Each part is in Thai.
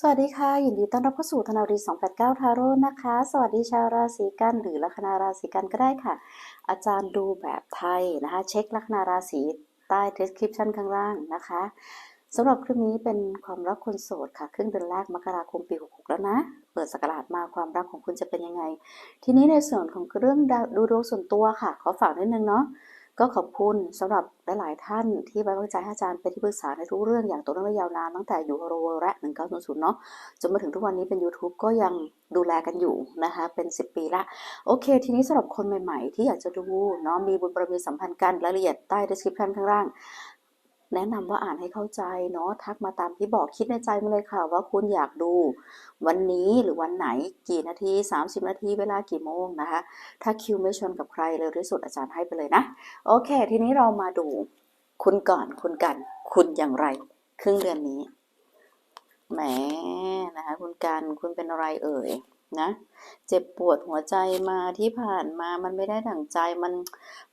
สวัสดีค่ะ ยินดีต้อนรับเข้าสู่ธนารี289 ทาโร่นะคะ สวัสดีชาวราศีกันหรือลัคนาราศีกันก็ได้ค่ะ อาจารย์ดูแบบไทยนะคะ เช็คลัคนาราศีใต้ description ข้างล่างนะคะสำหรับคลิปนี้เป็นความรักคนโสดค่ะ ครึ่งเดือนแรกมกราคมปี 66 แล้วนะ เปิดสกราดมาความรักของคุณจะเป็นยังไง ทีนี้ในส่วนของเรื่องดูดวงส่วนตัวค่ะ ขอฝากนิดนึงเนาะ ก็ขอบคุณสำหรับหลาย ๆ ท่านที่ไว้วางใจให้อาจารย์เป็นที่ปรึกษาในทุกเรื่องอย่างต่อเนื่องยาวนานตั้งแต่อยู่โรเวอร์และ1900เนาะจนมาถึงทุกวันนี้เป็น YouTube ก็ยังดูแลกันอยู่นะคะ เป็น 10 ปีละ โอเค ทีนี้สำหรับคนใหม่ ๆ ที่อยากจะดูเนาะมีบุญบารมีสัมพันธ์กันรายละเอียดใต้ description ข้างล่าง แนะนำว่าอ่านให้เข้าใจเนาะทักมาตามที่บอกคิดในใจมาเลยค่ะ ว่าคุณอยากดู วันนี้หรือวันไหนกี่นาที 30 นาทีเวลากี่โมงนะคะ ถ้าคิวไม่ชนกับใครเร็วที่สุดอาจารย์ให้ไปเลยนะ โอเค ทีนี้เรามาดู คุณก่อนคุณกัน คุณอย่างไร ครึ่งเดือนนี้แหมนะคะคุณกันคุณเป็นอะไรเอ่ย นะ เจ็บปวดหัวใจมาที่ผ่านมามันไม่ได้ดั่งใจมัน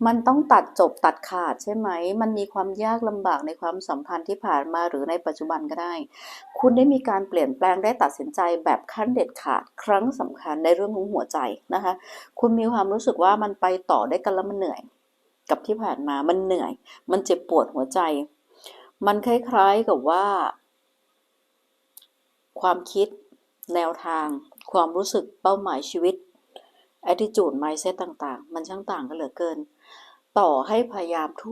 มันต้องตัดจบตัดขาดใช่ไหม มันมีความยากลำบากในความสัมพันธ์ที่ผ่านมาหรือในปัจจุบันก็ได้ คุณได้มีการเปลี่ยนแปลงได้ตัดสินใจแบบขั้นเด็ดขาดครั้งสำคัญในเรื่องของหัวใจนะคะ คุณมีความรู้สึกว่ามันไปต่อได้กันแล้วมันเหนื่อย กับที่ผ่านมามันเหนื่อย มันเจ็บปวดหัวใจ มันคล้ายๆกับว่าความคิดแนวทาง ความรู้สึกเป้าหมายชีวิต attitude mindset ต่างๆ มันช่างต่างกันเหลือเกิน ต่อให้พยายามทุ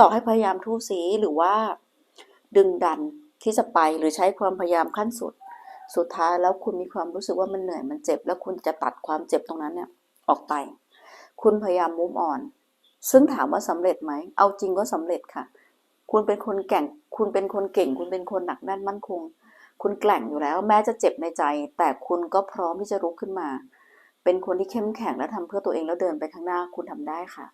ต่อให้พยายามทุสีหรือว่า ดึงดันที่จะไปหรือใช้ความพยายามขั้นสุด สุดท้ายแล้วคุณมีความรู้สึกว่ามันเหนื่อยมันเจ็บ แล้วคุณจะตัดความเจ็บตรงนั้นเนี่ยออกไป คุณพยายามมุมอ่อน ซึ่งถามว่าสำเร็จไหม เอาจริงก็สำเร็จค่ะ คุณเป็นคนแก่ง คุณเป็นคนเก่ง คุณเป็นคนหนักแน่นมั่นคง คุณแกร่งอยู่แล้ว แม้จะเจ็บในใจ แต่คุณก็พร้อมที่จะลุกขึ้นมา เป็นคนที่เข้มแข็งและทำเพื่อตัวเองแล้วเดินไปข้างหน้าคุณทำได้ค่ะ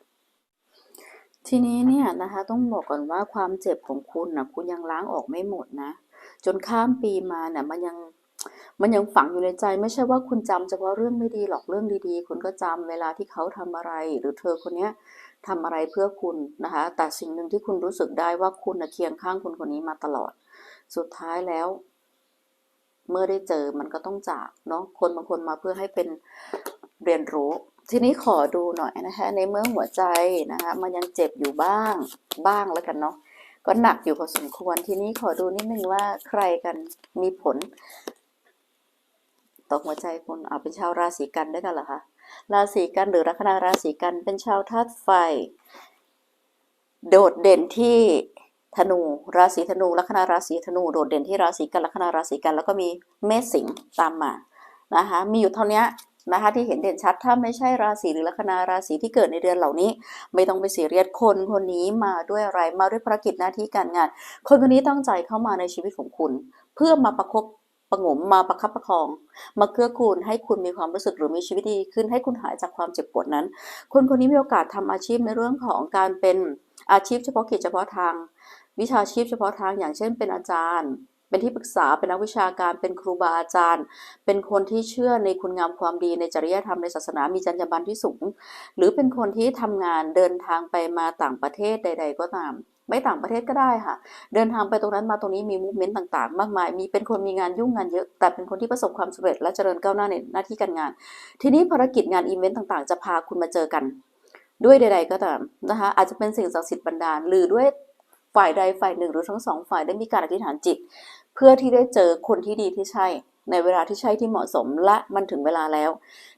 ทีนี้เนี่ยนะคะต้องบอกก่อนว่าความเจ็บของคุณนะคุณยังล้างออกไม่หมดนะ จนข้ามปีมาเนี่ยมันยังมันยังฝังอยู่ในใจไม่ใช่ว่าคุณจำเฉพาะเรื่องไม่ดีหรอกเรื่องดีๆ คุณก็จำเวลาที่เขาทำอะไร หรือเธอคนเนี้ยทำอะไรเพื่อคุณนะคะ แต่สิ่งหนึ่งที่คุณรู้สึกได้ว่าคุณนะเคียงข้างคนคนนี้มาตลอด สุดท้ายแล้ว เมื่อได้เจอมันก็ต้องจากเนาะคนบางคนมาเพื่อให้เป็นเรียนรู้ ทีนี้ขอดูหน่อยนะคะในเมื่อหัวใจนะคะมันยังเจ็บอยู่บ้างบ้างแล้วกันเนาะก็หนักอยู่พอสมควรทีนี้ขอดูนิดนึงว่าใครกันมีผลตกหัวใจคุณเอาเป็นชาวราศีกันด้วยกันเหรอคะราศีกันหรือลัคนาราศีกันเป็นชาวธาตุไฟ โดดเด่นที่ ธนู ราศีธนู ลัคนาราศีธนู โดดเด่นที่ราศีกัน ลัคนาราศีกัน แล้วก็มีเมษสิงห์ตามมา นะคะ มีอยู่เท่านี้นะคะที่เห็นเด่นชัด ถ้าไม่ใช่ราศีหรือลัคนาราศีที่เกิดในเดือนเหล่านี้ ไม่ต้องไปเสียเรียดคนคนนี้มาด้วยอะไร มาด้วยภารกิจหน้าที่การงาน คนคนนี้ตั้งใจเข้ามาในชีวิตของคุณ เพื่อมาประคบประงมมาประคับประคอง มาเกื้อกูลให้คุณมีความรู้สึกหรือมีชีวิตดีขึ้นให้คุณหายจากความเจ็บปวดนั้น คนคนนี้มีโอกาสทำอาชีพในเรื่องของการเป็นอาชีพเฉพาะกิจเฉพาะทาง วิชาชีพเฉพาะทางอย่างเช่นเป็นอาจารย์ เป็นที่ปรึกษาเป็นนักวิชาการเป็นครูบาอาจารย์ เป็นคนที่เชื่อในคุณงามความดีในจริยธรรมในศาสนามีจรรยาบรรณที่สูง หรือเป็นคนที่ทำงานเดินทางไปมาต่างประเทศใด ๆ ก็ตามไม่ต่างประเทศก็ได้ค่ะ เดินทางไปตรงนั้นมาตรงนี้มีมูฟเมนต์ต่างๆ มากมาย มีเป็นคนมีงานยุ่งงานเยอะ แต่เป็นคนที่ประสบความสำเร็จและเจริญก้าวหน้าในหน้าที่การงาน ทีนี้ภารกิจงานอีเวนต์ต่างๆ จะพาคุณมาเจอกัน ด้วยใด ๆ ก็ตามนะคะอาจจะเป็นสิ่งศักดิ์สิทธิ์บันดาล หรือด้วย ฝ่ายใดฝ่ายหนึ่งหรือทั้งสองฝ่ายได้มีการอธิษฐานจิต เพื่อที่ได้เจอคนที่ดีที่ใช่ ในเวลาที่ใช่ที่เหมาะสมและมันถึงเวลาแล้ว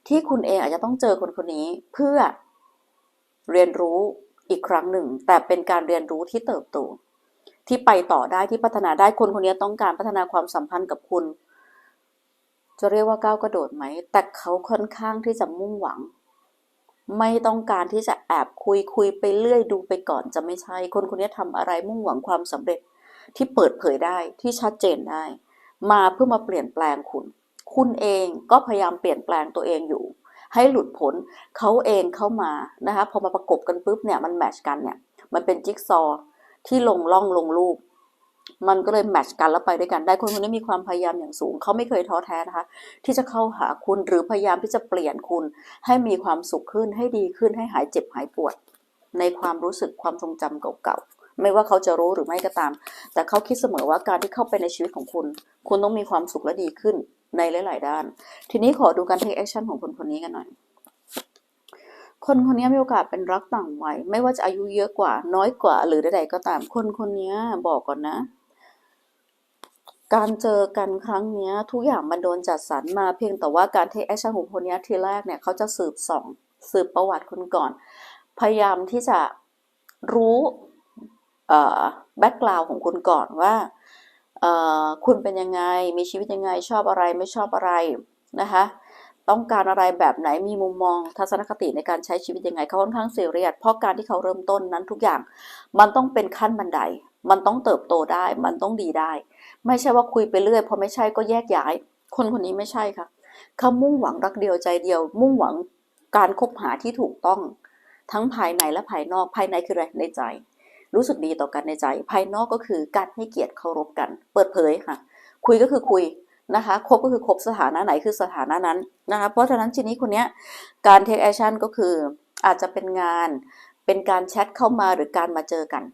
ที่คุณเองอาจจะต้องเจอคนคนนี้เพื่อเรียนรู้อีกครั้งหนึ่ง แต่เป็นการเรียนรู้ที่เติบโตที่ไปต่อได้ที่พัฒนาได้คนคนนี้ต้องการพัฒนาความสัมพันธ์กับคุณ จะเรียกว่าก้าวกระโดดไหม แต่เขาค่อนข้างที่จะมุ่งหวัง ไม่ต้องการที่จะแอบคุยคุยไปเรื่อยดูไปก่อนจะไม่ใช่ คนคนนี้ทำอะไรมุ่งหวังความสำเร็จที่เปิดเผยได้ที่ชัดเจนได้ มาเพื่อมาเปลี่ยนแปลงคุณ คุณเองก็พยายามเปลี่ยนแปลงตัวเองอยู่ ให้หลุดพ้นเขาเองเข้ามานะคะพอมาประกบกันปุ๊บเนี่ยมันแมชกันเนี่ยมันเป็นจิ๊กซอว์ที่ลงล่องลงรูป มันก็เลยแมทชกันแล้วไปด้วยกันได้คนคนนี้มีความพยายามอย่างสูง เขาไม่เคยท้อแท้นะคะ ที่จะเข้าหาคุณหรือพยายามที่จะเปลี่ยนคุณ ให้มีความสุขขึ้นให้ดีขึ้นให้หายเจ็บหายปวด ในความรู้สึกความทรงจำเก่าๆไม่ว่าเขาจะรู้หรือไม่ก็ตาม แต่เขาคิดเสมอว่าการที่เข้าไปในชีวิตของคุณ คุณต้องมีความสุขและดีขึ้นในหลาย ๆ ด้าน ทีนี้ขอดูการ take action ของคนคนนี้กันหน่อย คนคนนี้มีโอกาสเป็นรักต่างวัยไม่ว่าจะอายุเยอะกว่า น้อยกว่า หรือใดๆก็ตามคนคนนี้บอกก่อนนะ การเจอกันครั้งนี้ทุกอย่างมันโดนจัดสรรมาเพียงแต่ว่าการ take action ของคนนี้ทีแรกเนี่ยเขาจะสืบสองสืบประวัติคุณก่อน พยายามที่จะรู้แบ็กกราวของคุณก่อนว่าคุณเป็นยังไง มีชีวิตยังไงชอบอะไรไม่ชอบอะไรนะคะ ต้องการอะไรแบบไหนมีมุมมองทัศนคติในการใช้ชีวิตยังไงเขาค่อนข้างเสียเรียสเพราะการที่เขาเริ่มต้นนั้นทุกอย่าง มันต้องเป็นขั้นบันได มันต้องเติบโตได้ มันต้องดีได้ ไม่ใช่ว่าคุยไปเรื่อยพอไม่ใช่ก็แยกย้าย คนคนนี้ไม่ใช่ค่ะเขามุ่งหวังรักเดียวใจเดียว มุ่งหวังการคบหาที่ถูกต้อง ทั้งภายในและภายนอกภายในคืออะไรในใจ รู้สึกดีต่อกันในใจ ภายนอกก็คือการให้เกียรติเคารพกัน เปิดเผยค่ะ คุยก็คือคุย นะคะครบก็คือครบสถานะไหนคือสถานะนั้นนะคะเพราะฉะนั้นทีนี้คนเนี้ยการ take action ก็คืออาจจะเป็นงานเป็นการแชทเข้ามาหรือการมาเจอกัน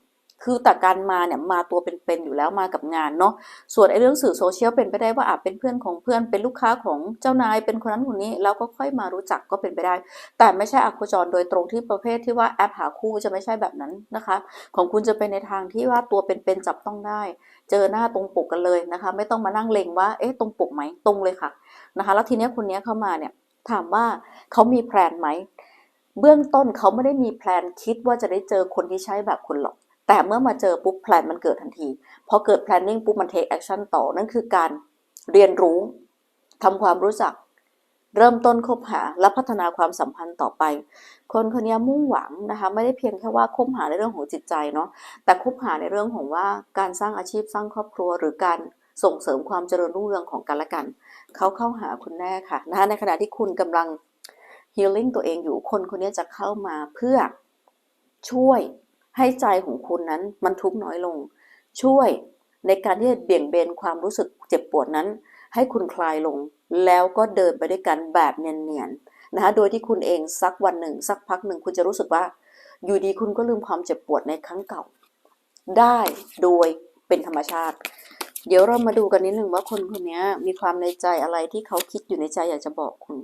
คือแต่การมาเนี่ยมาตัวเป็นๆอยู่แล้วมากับงานเนาะส่วนไอ้เรื่องสื่อโซเชียลเป็นไปได้ว่าอาจเป็นเพื่อนของเพื่อนเป็นลูกค้าของเจ้านายเป็นคนนั้นคนนี้แล้วก็ค่อยมารู้จักก็เป็นไปได้ แต่ไม่ใช่อโคจรโดยตรงที่ประเภทที่ว่าแอปหาคู่จะไม่ใช่แบบนั้นนะคะ ของคุณจะเป็นในทางที่ว่าตัวเป็นๆจับต้องได้ เจอหน้าตรงปกกันเลยนะคะ ไม่ต้องมานั่งเลงว่าเอ๊ะตรงปกไหมตรงเลยค่ะนะคะ แล้วทีเนี้ยคนเนี้ยเข้ามาเนี่ยถามว่าเขามีแพลนไหมเบื้องต้นเขาไม่ได้มีแพลนคิดว่าจะได้เจอคนที่ใช่แบบคุณหรอก แต่เมื่อมาเจอปุ๊บแพลนมันเกิดทันทีพอเกิด planning ปุ๊บมัน take action ต่อนั่นคือการเรียนรู้ทำความรู้จัก เริ่มต้นคบหาและพัฒนาความสัมพันธ์ต่อไป คนคนนี้มุ่งหวังนะคะไม่ได้เพียงแค่ว่าคบหาในเรื่องของจิตใจเนาะแต่คบหาในเรื่องของว่าการสร้างอาชีพสร้างครอบครัว หรือการส่งเสริมความเจริญรุ่งเรืองของกันและกัน เขาเข้าหาคุณแน่ค่ะนะคะในขณะที่คุณกำลัง healing ตัวเองอยู่คนคนนี้จะเข้ามาเพื่อช่วยให้ใจของคุณนั้นมันทุกข์น้อยลง ช่วยในการที่จะเบี่ยงเบนความรู้สึกเจ็บปวดนั้น ให้คุณคลายลง แล้วก็เดินไปด้วยกันแบบเนียนๆนะคะโดยที่คุณเองสักวันหนึ่ง สักพักหนึ่งคุณจะรู้สึกว่า อยู่ดีคุณก็ลืมความเจ็บปวดในครั้งเก่า ได้โดยเป็นธรรมชาติ เดี๋ยวเรามาดูกันนิดหนึ่งว่าคนคนนี้มีความในใจอะไรที่เขาคิดอยู่ในใจอยากจะบอกคุณ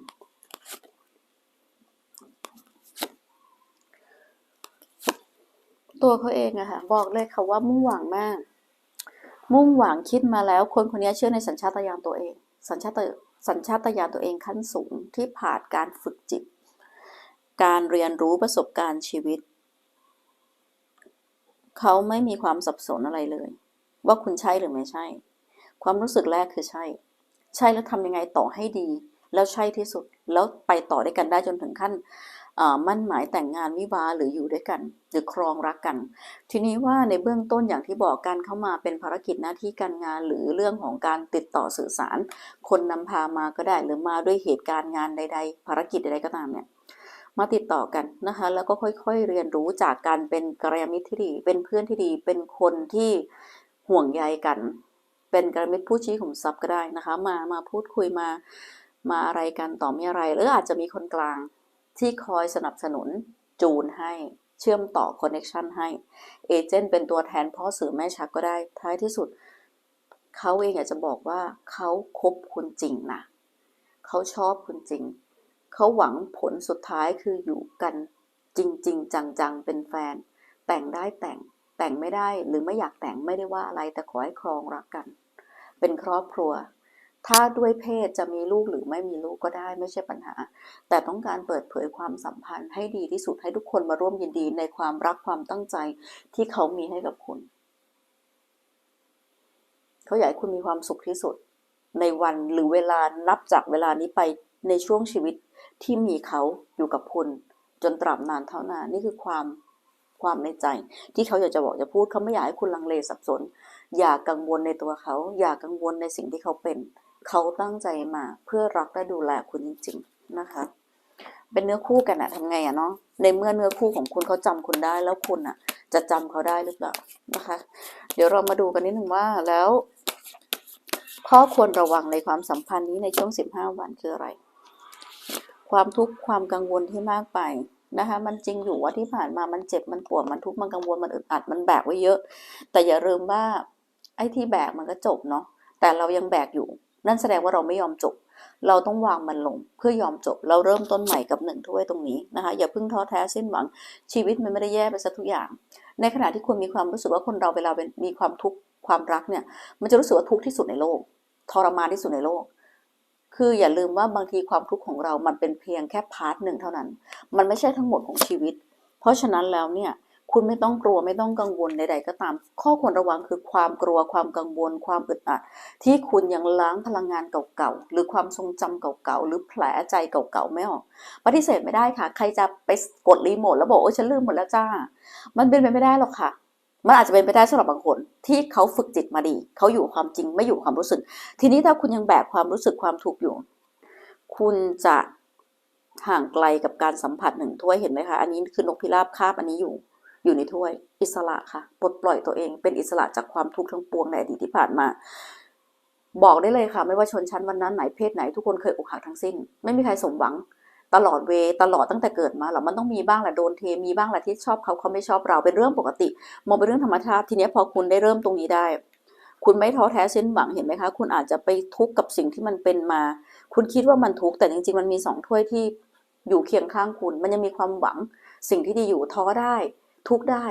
ตัวเขาเองอะค่ะบอกเลยค่ะว่ามุ่งหวังมาก มุ่งหวังคิดมาแล้ว คนคนนี้เชื่อในสัญชาตญาณตัวเอง สัญชาต สัญชาตญาณตัวเองขั้นสูงที่ผ่านการฝึกจิต การเรียนรู้ประสบการณ์ชีวิต เขาไม่มีความสับสนอะไรเลย ว่าคุณใช่หรือไม่ใช่ ความรู้สึกแรกคือใช่ ใช่แล้วทำยังไงต่อให้ดี แล้วใช่ที่สุดแล้วไปต่อได้กันได้จนถึงขั้น มั่นหมายแต่งงานวิวาหรืออยู่ด้วยกัน หรือครองรักกัน ทีนี้ว่าในเบื้องต้นอย่างที่บอกการเข้ามาเป็นภารกิจหน้าที่การงาน หรือเรื่องของการติดต่อสื่อสาร คนนำพามาก็ได้หรือมาด้วยเหตุการณ์งานใด ๆ ภารกิจใดๆก็ตามเนี่ยมาติดต่อกันนะคะแล้วก็ค่อยๆเรียนรู้จากการเป็นกัลยาณมิตรที่ดี เป็นเพื่อนที่ดี เป็นคนที่ห่วงใยกัน เป็นกัลยาณมิตรผู้ชี้ขุมทรัพย์ก็ได้นะคะ มามาพูดคุยมามาอะไรกันต่อมีอะไรหรืออาจจะมีคนกลาง ที่คอยสนับสนุนจูนให้เชื่อมต่อคอนเน็ชันให้เอเจนต์เป็นตัวแทนพ่อสื่อแม่ชักก็ได้ ท้ายที่สุด เขาเองอยากจะบอกว่าเขาคบคุณจริงนะเขาชอบคุณจริง เขาหวังผลสุดท้ายคืออยู่กันจริง ๆ จัง ๆ เป็นแฟน แต่งได้แต่งแต่งไม่ได้หรือไม่อยากแต่งไม่ได้ว่าอะไรแต่ขอให้ครองรักกัน เป็นครอบครัว ถ้าด้วยเพศจะมีลูกหรือไม่มีลูกก็ได้ไม่ใช่ปัญหา แต่ต้องการเปิดเผยความสัมพันธ์ให้ดีที่สุดให้ทุกคนมาร่วมยินดีในความรักความตั้งใจที่เขามีให้กับคุณ เขาอยากให้คุณมีความสุขที่สุด ในวันหรือเวลานับจากเวลานี้ไปในช่วงชีวิตที่มีเขาอยู่กับคุณ จนตราบนานเท่านานนี่คือความความในใจ ที่เขาอยากจะบอกจะพูดเขาไม่อยากให้คุณลังเลสับสน อย่ากกังวลในตัวเขา อย่ากังวลในสิ่งที่เขาเป็น เขาตั้งใจมาเพื่อรักและดูแลคุณจริง ๆ นะคะ เป็นเนื้อคู่กันอะทำไงอะเนาะ ในเมื่อเนื้อคู่ของคุณเขาจำคุณได้แล้วคุณอะจะจำเขาได้หรือเปล่านะคะ เดี๋ยวเรามาดูกันนิดหนึ่งว่าแล้วข้อควรระวังในความสัมพันธ์นี้ในช่วง 15 วันคืออะไร ความทุกข์ความกังวลที่มากไปนะคะ มันจริงอยู่ว่าที่ผ่านมามันเจ็บมันปวดมันทุกข์มันกังวลมันอึดอัดมันแบกไว้เยอะ แต่อย่าลืมว่าไอ้ที่แบกมันก็จบเนาะแต่เรายังแบกอยู่ นั่นแสดงว่าเราไม่ยอมจบ เราต้องวางมันลงเพื่อยอมจบ เราเริ่มต้นใหม่กับหนึ่งถ้วยตรงนี้นะคะ อย่าเพิ่งท้อแท้สิ้นหวัง ชีวิตมันไม่ได้แย่ไปซะทุกอย่าง ในขณะที่คุณมีความรู้สึกว่าคนเราเวลาเป็นมีความทุกข์ความรักเนี่ย มันจะรู้สึกว่าทุกข์ที่สุดในโลก ทรมานที่สุดในโลก คืออย่าลืมว่าบางทีความทุกข์ของเรา มันเป็นเพียงแค่พาร์ทหนึ่งเท่านั้น มันไม่ใช่ทั้งหมดของชีวิต เพราะฉะนั้นแล้วเนี่ย คุณไม่ต้องกลัวไม่ต้องกังวลใดๆก็ตาม ข้อควรระวังคือความกลัวความกังวล ความอึดอัด ที่คุณยังล้างพลังงานเก่าๆหรือความทรงจำเก่าๆหรือแผลใจเก่าๆไม่ออก ปฏิเสธไม่ได้ค่ะ ใครจะไปกดรีโมทแล้วบอกโอ้ฉันลืมหมดแล้วจ้า มันเป็นไปไม่ได้หรอกค่ะ มันอาจจะเป็นไปได้สำหรับบางคน ที่เขาฝึกจิตมาดี เขาอยู่ความจริงไม่อยู่ความรู้สึก ทีนี้ถ้าคุณยังแบกความรู้สึกความทุกอยู่ คุณจะห่างไกลกับการสัมผัสหนึ่งถ้วยเห็นไหมคะ อันนี้คือนกพิราบคาบอันนี้อยู่ อยู่ในถ้วย อิสระค่ะปลดปล่อยตัวเอง เป็นอิสระจากความทุกข์ทั้งปวงในอดีตที่ผ่านมา บอกได้เลยค่ะ ไม่ว่าชนชั้นวันนั้นไหนเพศไหนทุกคนเคยอกหักทั้งสิ้น ไม่มีใครสมหวัง ตลอดเวตลอดตั้งแต่เกิดมาหรอมันต้องมีบ้างแหละโดนเทมีบ้างแหละที่ชอบเขาเขาไม่ชอบเราเป็นเรื่องปกติ มองเป็นเรื่องธรรมชาติทีนี้พอคุณได้เริ่มตรงนี้ได้คุณไม่ท้อแท้สิ้นหวังเห็นไหมคะ คุณอาจจะไปทุกข์กับสิ่งที่มันเป็นมา คุณคิดว่ามันทุกข์แต่จริงๆ มันมีสองถ้วยที่อยู่เคียงข้างคุณ มันยังมีความหวังสิ่งที่ดีอยู่ท้อได้ ทุกได้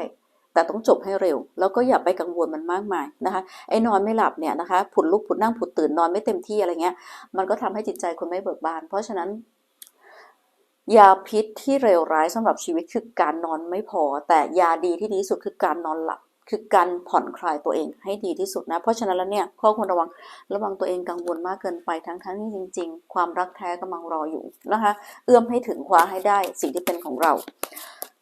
แต่ต้องจบให้เร็ว แล้วก็อย่าไปกังวลมันมากมายนะคะไอ้นอนไม่หลับเนี่ยนะคะผุดลุกผุดนั่งผุดตื่นนอนไม่เต็มที่อะไรเงี้ย มันก็ทำให้จิตใจคุณไม่เบิกบาน เพราะฉะนั้นยาพิษที่เลวร้ายสำหรับชีวิตคือการนอนไม่พอ แต่ยาดีที่ดีที่สุดคือการนอนหลับคือการผ่อนคลายตัวเองให้ดีที่สุดนะ เพราะฉะนั้นแล้วเนี่ยข้อควรระวังระวังตัวเองกังวลมากเกินไปทั้งทั้งที่จริง ๆ ความรักแท้กำลังรออยู่นะคะ เอื้อมให้ถึงคว้าให้ได้สิ่งที่เป็นของเรา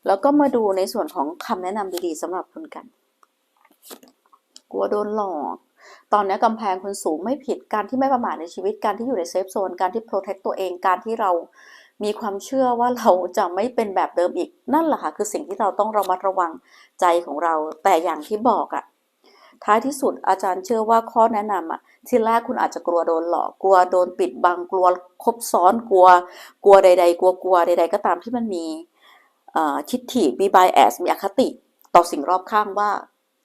แล้วก็มาดูในส่วนของคำแนะนำดีๆสำหรับคุณกัน กลัวโดนหลอก ตอนนี้กำแพงคุณสูงไม่ผิด การที่ไม่ประมาทในชีวิต การที่อยู่ในเซฟโซน การที่โปรเทคตัวเอง การที่เรามีความเชื่อว่าเราจะไม่เป็นแบบเดิมอีก นั่นแหละค่ะคือสิ่งที่เราต้องระมัดระวังใจของเรา แต่อย่างที่บอกอะท้ายที่สุดอาจารย์เชื่อว่าข้อแนะนำอะที่แรกคุณอาจจะกลัวโดนหลอก กลัวโดนปิดบัง กลัวคบซ้อน กลัว กลัวใด ๆ กลัวกลัวใด ๆ ก็ตามที่มันมี ทิฏฐิมี bias มีอคติต่อสิ่งรอบข้างว่า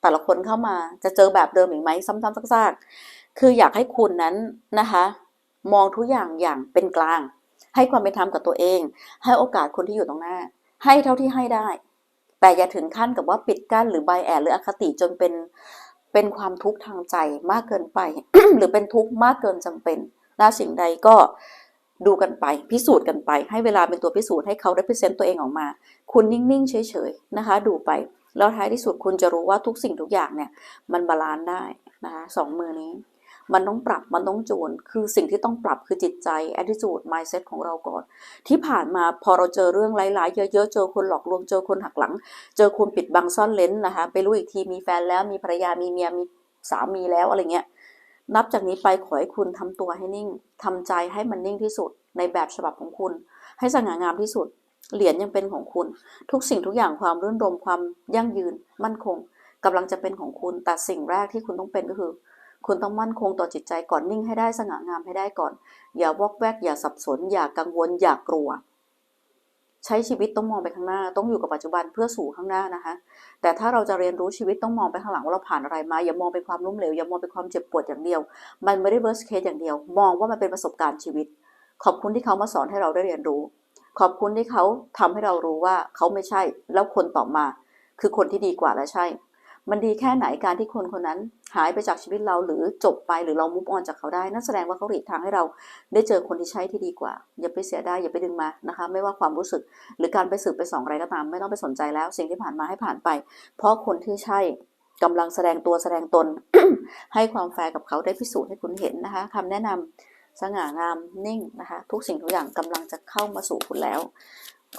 แต่ละคนเข้ามาจะเจอแบบเดิมอีกไหมซ้ำๆซากๆ คืออยากให้คุณนั้นนะคะ มองทุกอย่างอย่างเป็นกลาง ให้ความเป็นธรรมกับตัวเอง ให้โอกาสคนที่อยู่ตรงหน้า ให้เท่าที่ให้ได้ แต่อย่าถึงขั้นกับว่าปิดกั้นหรือไบแอดหรืออคติจนเป็นเป็นความทุกข์ทางใจมากเกินไป หรือเป็นทุกข์มากเกินจำเป็นนะสิ่งใดก็ ดูกันไป พิสูจน์กันไป ให้เวลาเป็นตัวพิสูจน์ให้เขาได้พิเศษตัวเองออกมา คุณนิ่ง ๆ เฉย ๆ นะคะ ดูไป แล้วท้ายที่สุดคุณจะรู้ว่าทุกสิ่งทุกอย่างเนี่ย มันบาลานซ์ได้นะคะสองมือนี้ มันต้องปรับ มันต้องจูน คือสิ่งที่ต้องปรับคือจิตใจ attitude mindset ของเราก่อน ที่ผ่านมาพอเราเจอเรื่องร้ายๆ เยอะ ๆ เจอคนหลอกลวง เจอคนหักหลัง เจอคนปิดบังซ่อนเลนนะคะ ไปรู้อีกทีมีแฟนแล้ว มีภรรยา มีเมีย มีสามีแล้วอะไรเงี้ย นับจากนี้ไปขอให้คุณทำตัวให้นิ่งทำใจให้มันนิ่งที่สุด ในแบบฉบับของคุณ ให้สง่างามที่สุด เหรียญยังเป็นของคุณ ทุกสิ่งทุกอย่างความรื่นรมความยั่งยืน มั่นคงกำลังจะเป็นของคุณ แต่สิ่งแรกที่คุณต้องเป็นก็คือ คุณต้องมั่นคงต่อจิตใจก่อนนิ่งให้ได้สง่างามให้ได้ก่อน อย่าวอกแวก อย่าสับสน อย่ากังวล อย่ากลัว ใช้ชีวิตต้องมองไปข้างหน้า ต้องอยู่กับปัจจุบันเพื่อสู่ข้างหน้านะคะ แต่ถ้าเราจะเรียนรู้ชีวิตต้องมองไปข้างหลังว่าเราผ่านอะไรมา อย่ามองเป็นความล้มเหลว อย่ามองเป็นความเจ็บปวดอย่างเดียว มันไม่ได้ worst case อย่างเดียว มองว่ามันเป็นประสบการณ์ชีวิต ขอบคุณที่เขามาสอนให้เราได้เรียนรู้ ขอบคุณที่เขาทำให้เรารู้ว่าเขาไม่ใช่ แล้วคนต่อมา คือคนที่ดีกว่าและใช่ มันดีแค่ไหนการที่คนคนนั้นหายไปจากชีวิตเราหรือจบไปหรือเรามุฟออนจากเขาได้ นั่นแสดงว่าเขาหลีกทางให้เราได้เจอคนที่ใช่ที่ดีกว่า อย่าไปเสียได้อย่าไปดึงมานะคะ ไม่ว่าความรู้สึกหรือการไปสืบไปส่องอะไรก็ตาม ไม่ต้องไปสนใจแล้ว สิ่งที่ผ่านมาให้ผ่านไป เพราะคนที่ใช่กำลังแสดงตัวแสดงตน ให้ความแฟร์กับเขาได้พิสูจน์ให้คุณเห็นนะคะคำแนะนำสง่างามนิ่งนะคะ ทุกสิ่งทุกอย่างกำลังจะเข้ามาสู่คุณแล้ว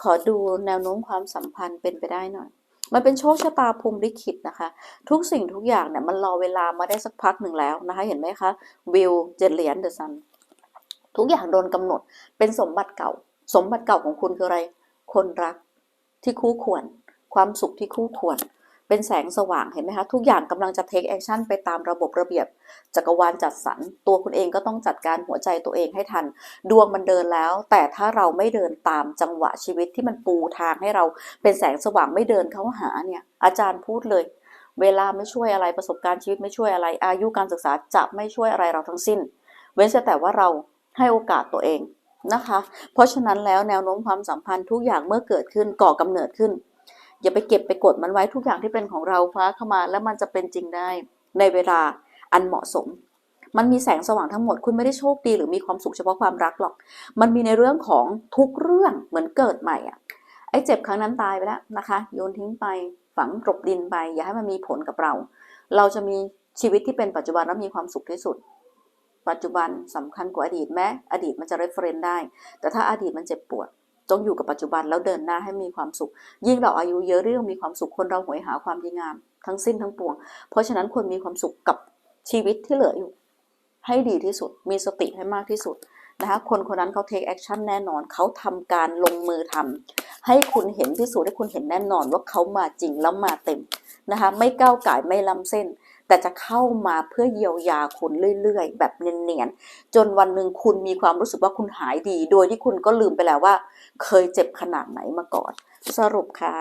ขอดูแนวโน้มความสัมพันธ์เป็นไปได้หน่อย มันเป็นโชคชะตาภูมิลิขิตนะคะ ทุกสิ่งทุกอย่างเนี่ยมันรอเวลามาได้สักพักหนึ่งแล้วนะคะ เห็นไหมคะวิวเจ็ดเหรียญเดอะซันทุกอย่างโดนกำหนดเป็นสมบัติเก่า สมบัติเก่าของคุณคืออะไร คนรักที่คู่ควร ความสุขที่คู่ควร เป็นแสงสว่างเห็นไหมคะ ทุกอย่างกำลังจะ take action ไปตามระบบระเบียบ จักรวาลจัดสรรตัวคุณเองก็ต้องจัดการหัวใจตัวเองให้ทัน ดวงมันเดินแล้ว แต่ถ้าเราไม่เดินตามจังหวะชีวิตที่มันปูทางให้เราเป็นแสงสว่างไม่เดินเข้าหาเนี่ยอาจารย์พูดเลย เวลาไม่ช่วยอะไรประสบการณ์ชีวิตไม่ช่วยอะไร อายุการศึกษาจะไม่ช่วยอะไรเราทั้งสิ้น เว้นแต่ว่าเราให้โอกาสตัวเองนะคะ เพราะฉะนั้นแล้วแนวโน้มความสัมพันธ์ทุกอย่างเมื่อเกิดขึ้นก่อกำเนิดขึ้น อย่าไปเก็บไปกดมันไว้ทุกอย่างที่เป็นของเราฟ้าเข้ามาแล้วมันจะเป็นจริงได้ในเวลาอันเหมาะสม มันมีแสงสว่างทั้งหมด คุณไม่ได้โชคดีหรือมีความสุขเฉพาะความรักหรอก มันมีในเรื่องของทุกเรื่องเหมือนเกิดใหม่อะไอ้เจ็บครั้งนั้นตายไปแล้วนะคะ โยนทิ้งไปฝังกลบดินไป อย่าให้มันมีผลกับเรา เราจะมีชีวิตที่เป็นปัจจุบันและมีความสุขที่สุด ปัจจุบันสำคัญกว่าอดีตแม้อดีตมันจะ reference ได้ แต่ถ้าอดีตมันเจ็บปวด จงอยู่กับปัจจุบันแล้วเดินหน้าให้มีความสุข ยิ่งเราอายุเยอะเรื่องมีความสุขคนเราหวยหาความดีงาม ทั้งสิ้นทั้งปวง เพราะฉะนั้นควรมีความสุขกับชีวิตที่เหลืออยู่ ให้ดีที่สุด มีสติให้มากที่สุดนะคะคนคนนั้นเขา take action แน่นอนเขาทำการลงมือทำให้คุณเห็นพิสูจน์ให้คุณเห็นแน่นอนว่าเขามาจริงแล้วมาเต็มนะคะไม่ก้าวไก่ไม่ล้ำเส้น แต่จะเข้ามาเพื่อเยียวยาคุณเรื่อยๆ แบบเนียนๆ จนวันหนึ่งคุณมีความรู้สึกว่าคุณหายดี โดยที่คุณก็ลืมไปแล้วว่า เคยเจ็บขนาดไหนมาก่อน สรุปค่ะ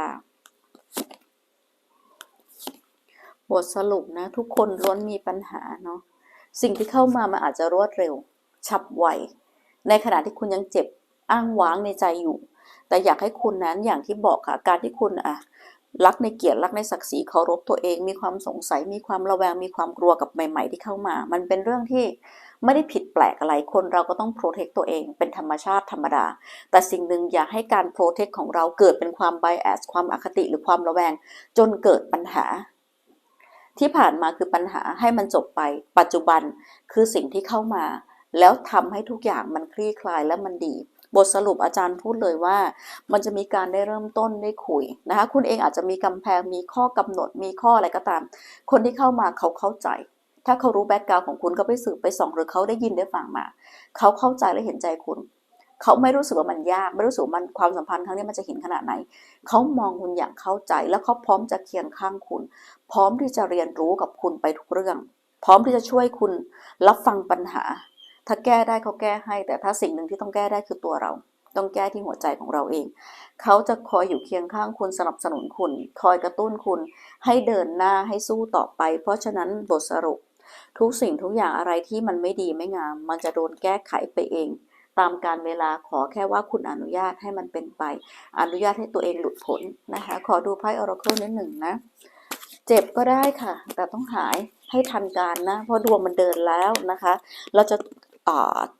บทสรุปนะ ทุกคนล้วนมีปัญหาเนาะ สิ่งที่เข้ามามันอาจจะรวดเร็ว ฉับไว ในขณะที่คุณยังเจ็บอ้างว้างในใจอยู่ แต่อยากให้คุณนั้นอย่างที่บอกค่ะ การที่คุณอะ รักในเกียรติรักในศักดิ์ศรีเคารพตัวเอง มีความสงสัย มีความระแวง มีความกลัวกับใหม่ ๆ ที่เข้ามา มันเป็นเรื่องที่ไม่ได้ผิดแปลกอะไร คนเราก็ต้องโปรเทคตัวเอง เป็นธรรมชาติธรรมดา แต่สิ่งหนึ่งอย่าให้การโปรเทคของเราเกิดเป็นความไบแอสความอคติหรือความระแวง จนเกิดปัญหา ที่ผ่านมาคือปัญหาให้มันจบไป ปัจจุบันคือสิ่งที่เข้ามา แล้วทำให้ทุกอย่างมันคลี่คลายและมันดี บทสรุปอาจารย์พูดเลยว่า มันจะมีการได้เริ่มต้นได้คุยนะคะ คุณเองอาจจะมีกำแพงมีข้อกำหนดมีข้ออะไรก็ตาม คนที่เข้ามาเขาเข้าใจ ถ้าเขารู้แบ็กกราวของคุณก็ไปสืบไปส่องหรือเขาได้ยินได้ฟังมา เขาเข้าใจและเห็นใจคุณเขาไม่รู้สึกว่ามันยาก ไม่รู้สึกว่ามันความสัมพันธ์ครั้งนี้มันจะเห็นขนาดไหน เขามองคุณอย่างเข้าใจ แล้วเขาพร้อมจะเคียงข้างคุณ พร้อมที่จะเรียนรู้กับคุณไปทุกเรื่อง พร้อมที่จะช่วยคุณรับฟังปัญหา ถ้าแก้ได้เขาแก้ให้ แต่ถ้าสิ่งหนึ่งที่ต้องแก้ได้คือตัวเรา ต้องแก้ที่หัวใจของเราเอง เขาจะคอยอยู่เคียงข้างคุณสนับสนุนคุณ คอยกระตุ้นคุณ ให้เดินหน้าให้สู้ต่อไป เพราะฉะนั้นบทสรุป ทุกสิ่งทุกอย่างอะไรที่มันไม่ดีไม่งาม มันจะโดนแก้ไขไปเอง ตามการเวลาขอแค่ว่าคุณอนุญาตให้มันเป็นไป อนุญาตให้ตัวเองหลุดพ้นนะคะ ขอดูไพ่ออราเคิลนิดหนึ่งนะเจ็บก็ได้ค่ะ แต่ต้องหายให้ทันการนะ เพราะดวงมันเดินแล้วนะคะ เราจะ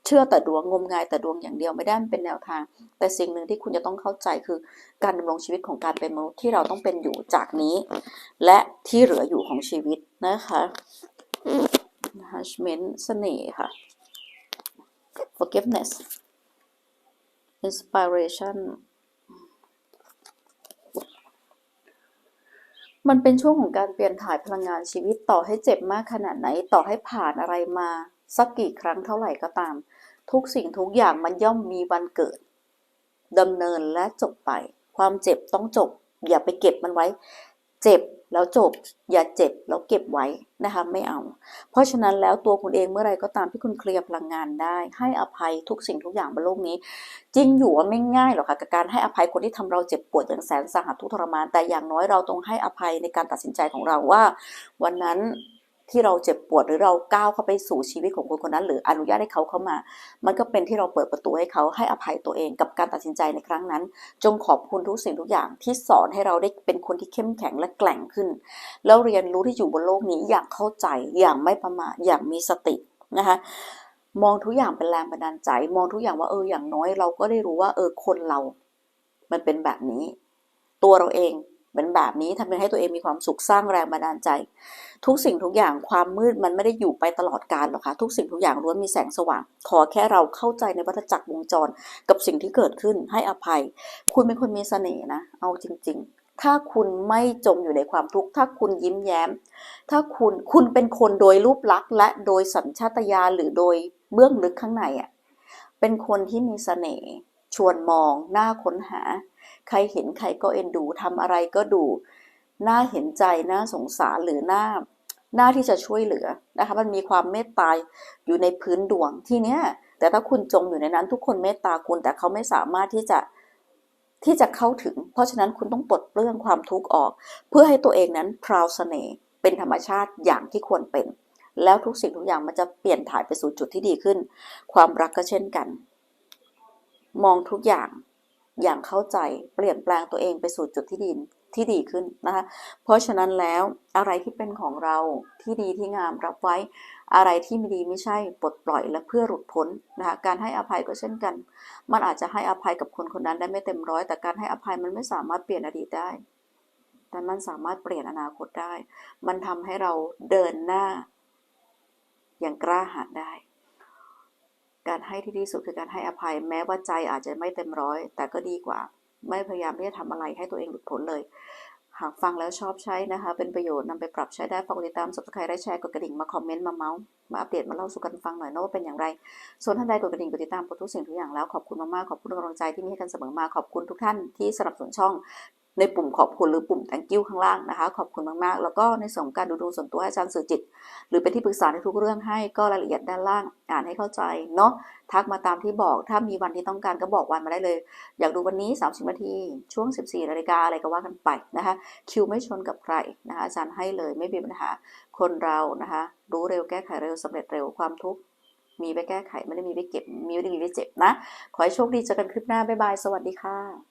เชื่อแต่ดวงงมงายแต่ดวงอย่างเดียวไม่ได้มันเป็นแนวทาง แต่สิ่งหนึ่งที่คุณจะต้องเข้าใจคือการดำรงชีวิตของการเป็นมนุษย์ที่เราต้องเป็นอยู่จากนี้ และที่เหลืออยู่ของชีวิตนะคะ Attachment เสน่ห์ค่ะ forgiveness inspiration มันเป็นช่วงของการเปลี่ยนถ่ายพลังงานชีวิตต่อให้เจ็บมากขนาดไหน ต่อให้ผ่านอะไรมา สักกี่ครั้งเท่าไหร่ก็ตาม ทุกสิ่งทุกอย่างมันย่อมมีวันเกิดดำเนินและจบไป ความเจ็บต้องจบ อย่าไปเก็บมันไว้ เจ็บแล้วจบ อย่าเจ็บแล้วเก็บไว้นะคะไม่เอา เพราะฉะนั้นแล้วตัวคุณเองเมื่อไรก็ตามที่คุณเคลียร์พลังงานได้ ให้อภัยทุกสิ่งทุกอย่างบนโลกนี้ จริงอยู่ว่าไม่ง่ายหรอกค่ะกับการให้อภัยคนที่ทำเราเจ็บปวดอย่างแสนสาหัสทุกทรมาน แต่อย่างน้อยเราต้องให้อภัยในการตัดสินใจของเราว่า วันนั้น ที่เราเจ็บปวดหรือเราก้าวเข้าไปสู่ชีวิตของคนคนนั้น หรืออนุญาตให้เขาเข้ามา มันก็เป็นที่เราเปิดประตูให้เขาให้อภัยตัวเองกับการตัดสินใจในครั้งนั้น จงขอบคุณทุกสิ่งทุกอย่างที่สอนให้เราได้เป็นคนที่เข้มแข็งและแกร่งขึ้น แล้วเรียนรู้ที่อยู่บนโลกนี้อย่างเข้าใจอย่างไม่ประมาทอย่างมีสตินะคะมองทุกอย่างเป็นแรงบันดาลใจ มองทุกอย่างว่าเอออย่างน้อยเราก็ได้รู้ว่าเออคนเรา มันเป็นแบบนี้ ตัวเราเอง เป็นแบบนี้ทำให้ตัวเองมีความสุขสร้างแรงบันดาลใจ ทุกสิ่งทุกอย่างความมืดมันไม่ได้อยู่ไปตลอดกาลหรอกค่ะทุกสิ่งทุกอย่างล้วนมีแสงสว่าง ขอแค่เราเข้าใจในวัฏจักรวงจร กับสิ่งที่เกิดขึ้นให้อภัย คุณเป็นคนมีเสน่ห์นะ เอาจริง ๆ ถ้าคุณไม่จมอยู่ในความทุกข์ถ้าคุณยิ้มแย้ม ถ้าคุณคุณเป็นคนโดยรูปลักษณ์ และโดยสัญชาตญาณหรือโดยเบื้องลึกข้างในอะเป็นคนที่มีเสน่ห์ชวนมองน่าค้นหา ใครเห็นใครก็เอ็นดูทำอะไรก็ดู น่าเห็นใจน่าสงสารหรือน่าหน่าที่จะช่วยเหลือนะคะมันมีความเมตตาอยู่ในพื้นดวงที่เนี้ยแต่ถ้าคุณจมอยู่ในนั้นทุกคนเมตตาคุณแต่เขาไม่สามารถที่จะที่จะเข้าถึง เพราะฉะนั้นคุณต้องปลดเปลื้องความทุกข์ออก เพื่อให้ตัวเองนั้นพราวเสน่ห์เป็นธรรมชาติอย่างที่ควรเป็น แล้วทุกสิ่งทุกอย่างมันจะเปลี่ยนถ่ายไปสู่จุดที่ดีขึ้น ความรักก็เช่นกัน มองทุกอย่าง อย่างเข้าใจเปลี่ยนแปลงตัวเองไปสู่จุดที่ดีที่ดีขึ้นนะคะเพราะฉะนั้นแล้วอะไรที่เป็นของเราที่ดีที่งามรับไว้อะไรที่ไม่ดีไม่ใช่ปลดปล่อยและเพื่อหลุดพ้นนะคะการให้อภัยก็เช่นกัน มันอาจจะให้อภัยกับคนคนนั้นได้ไม่เต็มร้อยแต่การให้อภัยมันไม่สามารถเปลี่ยนอดีตได้ แต่มันสามารถเปลี่ยนอนาคตได้ มันทำให้เราเดินหน้า อย่างกล้าหาญได้ การให้ที่ดีสุดคือการให้อภัย แม้ว่าใจอาจจะไม่เต็มร้อย แต่ก็ดีกว่า ไม่พยายามที่จะทำอะไรให้ตัวเองหลุดพ้นเลย หากฟังแล้วชอบใช้นะคะ เป็นประโยชน์นำไปปรับใช้ได้ฝากติดตาม subscribe ได้แชร์กดกระดิ่งมาคอมเมนต์มาเมาส์มาอัปเดตมาเล่าสู่กันฟังหน่อยนะว่าเป็นอย่างไร ส่วนท่านใดกดกระดิ่งกดติดตามกดทุกสิ่งทุกอย่างแล้วขอบคุณมากๆขอบคุณกำลังใจที่มีให้กันเสมอมาขอบคุณทุกท่านที่สนับสนุนช่อง ในปุ่มขอบคุณหรือปุ่ม thank you ข้างล่างนะคะ ขอบคุณมากๆ แล้วก็ในส่วนของการดูดวงส่วนตัวให้อาจารย์สื่อจิต หรือเป็นที่ปรึกษาในทุกเรื่องให้ก็รายละเอียดด้านล่างอ่านให้เข้าใจเนาะทักมาตามที่บอก ถ้ามีวันที่ต้องการก็บอกวันมาได้เลย อยากดูวันนี้ 30นาที ช่วง 14นาฬิกาอะไรก็ว่ากันไปนะคะคิวไม่ชนกับใครนะคะอาจารย์ให้เลยไม่มีปัญหาคนเรานะคะรู้เร็วแก้ไขเร็วสำเร็จเร็วความทุกข์มีไปแก้ไขไม่ได้มีไปเก็บมีไม่ได้มีไปเจ็บนะ ขอให้โชคดีเจอกันคลิปหน้าบ๊ายบายสวัสดีค่ะ